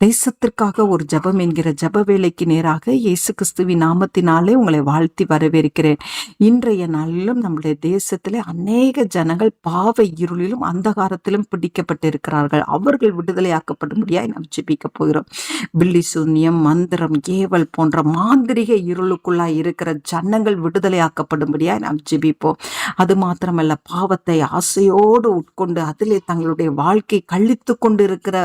தேசத்திற்காக ஒரு ஜெபம் என்கிற ஜெப வேலைக்கு நேராக இயேசு கிறிஸ்துவின் நாமத்தினாலே உங்களை வாழ்த்தி வரவேற்கிறேன். இன்றைய நாளிலும் நம்முடைய தேசத்திலே அநேக ஜனங்கள் பாவ இருளிலும் அந்தகாரத்திலும் பிடிக்கப்பட்டிருக்கிறார்கள். அவர்கள் விடுதலையாக்கப்படும்படியாய் நாம் ஜெபிக்க போகிறோம். பில்லி சூன்யம் மந்திரம் ஏவல் போன்ற மாந்திரிக இருளுக்குள்ளாய் இருக்கிற ஜனங்கள் விடுதலையாக்கப்படும்படியாய் நாம் ஜெபிப்போம். அது மாத்திரமல்ல பாவத்தை ஆசையோடு உட்கொண்டு அதிலே தங்களுடைய வாழ்க்கை கழித்து கொண்டு இருக்கிற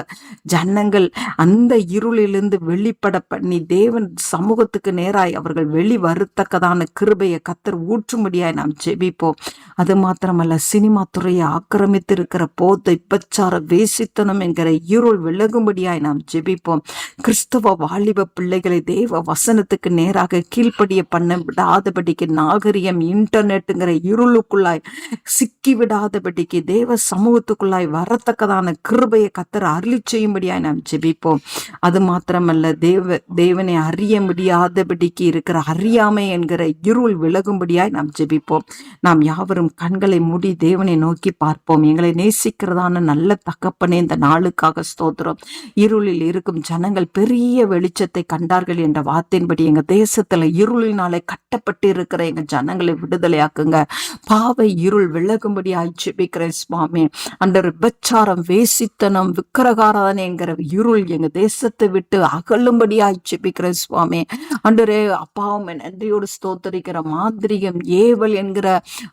ஜனங்கள் அந்த இருளிலிருந்து வெளிப்பட பண்ணி தேவன் சமூகத்துக்கு நேராய் அவர்கள் வெளி வருத்தக்கதான கிருபையை கத்தர் ஊற்றும்படியாய் நாம் ஜெபிப்போம். அது மாத்திரமல்ல சினிமா துறையை ஆக்கிரமித்திருக்கிற போதை பச்சார வேசித்தனம் என்கிற இருள் விலகும்படியாய் நாம் ஜெபிப்போம். கிறிஸ்தவ வாலிப பிள்ளைகளை தேவ வசனத்துக்கு நேராக கீழ்ப்படிய பண்ண விடாதபடிக்கு நாகரிகம் இன்டர்நெட்டுங்கிற இருளுக்குள்ளாய் சிக்கி விடாதபடிக்கு தேவ சமூகத்துக்குள்ளாய் வரத்தக்கதான கிருபையை கத்தர் அருளி செய்யும்படியாய் நாம் ஜெபிப்போம். அது மாத்திரமல்ல தேவ தேவனை அறிய முடியாதபடிக்கு இருக்கிற அறியாமை என்கிற இருள் விலகும்படியாய் நாம் ஜெபிப்போம். நாம் யாவரும் கண்களை மூடி தேவனை நோக்கி பார்ப்போம். எங்களை நேசிக்கிறதான நல்ல தகப்பனே இந்த நாளுக்காக ஸ்தோத்திரம். இருளில் இருக்கும் ஜனங்கள் பெரிய வெளிச்சத்தை கண்டார்கள் என்ற வார்த்தையின்படி எங்க தேசத்துல இருளினாலே கட்டப்பட்டு இருக்கிற எங்க ஜனங்களை விடுதலையாக்குங்க. பாவை இருள் விலகும்படி ஜெபிக்கிறேன் சுவாமி. அந்த விபச்சாரம் வேசித்தனம் விக்கிரகாரதனை என்கிற இருள் எங்க தேசத்தை விட்டு அகலும்படியாய் ஜெபிக்கிறேன் சுவாமி. அண்டரே அப்பாவும் நன்றியோடு ஸ்தோத்தரிக்கிற மாந்திரிகம் ஏவல் என்கிற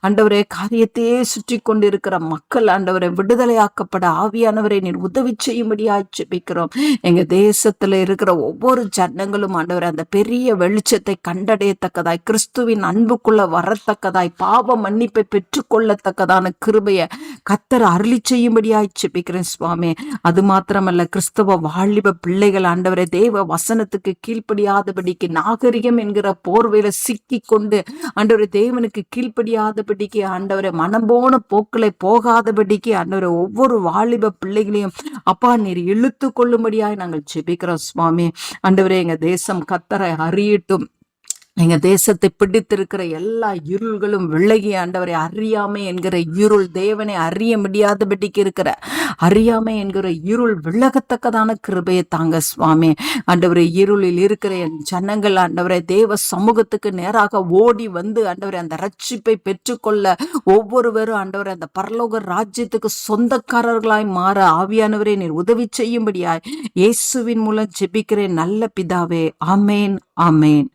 அண்டவரே காரியத்தையே சுற்றி கொண்டிருக்கிற மக்கள் ஆண்டவரை விடுதலையாக்கப்பட ஆவியானவரை நீர் உதவி செய்யும்படியாய் ஜெபிக்கிறோம். எங்க தேசத்துல இருக்கிற ஒவ்வொரு ஜனங்களும் ஆண்டவர் அந்த பெரிய வெளிச்சத்தை கண்டடையத்தக்கதாய் கிறிஸ்துவின் அன்புக்குள்ள வரத்தக்கதாய் பாவ மன்னிப்பை பெற்றுக்கொள்ளத்தக்கதான கிருபைய கத்தர் அருளி செய்யும்படியாய் ஜெபிக்கிறேன் சுவாமி. அது மாத்திரமல்ல கிறிஸ்தவ வாலிப பிள்ளைகள் ஆண்டவரை தேவ வசனத்துக்கு கீழ்ப்படியாதபடிக்கு நாகரிகம் என்கிற போர்வையில சிக்கி கொண்டு ஆண்டவரை தேவனுக்கு கீழ்ப்படியாதபடிக்கு ஆண்டவரை மனம் போன போக்களை போகாதபடிக்கு ஆண்டவரை ஒவ்வொரு வாலிப பிள்ளைகளையும் அப்பா நீர் இழுத்து கொள்ளும்படியாய் நாங்கள் ஜெபிக்கிறோம் சுவாமி. ஆண்டவரே எங்க தேசம் கத்தரை அறியட்டும். எங்க தேசத்தை பிடித்திருக்கிற எல்லா இருள்களும் விலகி ஆண்டவரை அறியாமை என்கிற இருள் தேவனை அறிய முடியாதபடிக்கு இருக்கிற அறியாமை என்கிற இருள் விலகத்தக்கதான கிருபையை தாங்க சுவாமி. ஆண்டவரை இருளில் இருக்கிற என் ஜனங்கள் ஆண்டவரை தேவ சமூகத்துக்கு நேராக ஓடி வந்து ஆண்டவரை அந்த ரட்சிப்பை பெற்றுக்கொள்ள ஒவ்வொருவரும் ஆண்டவரை அந்த பரலோக ராஜ்யத்துக்கு சொந்தக்காரர்களாய் மாற ஆவியானவரை நீர் உதவி செய்யும்படியாய் இயேசுவின் மூலம் ஜெபிக்கிறேன். நல்ல பிதாவே அமேன் அமேன்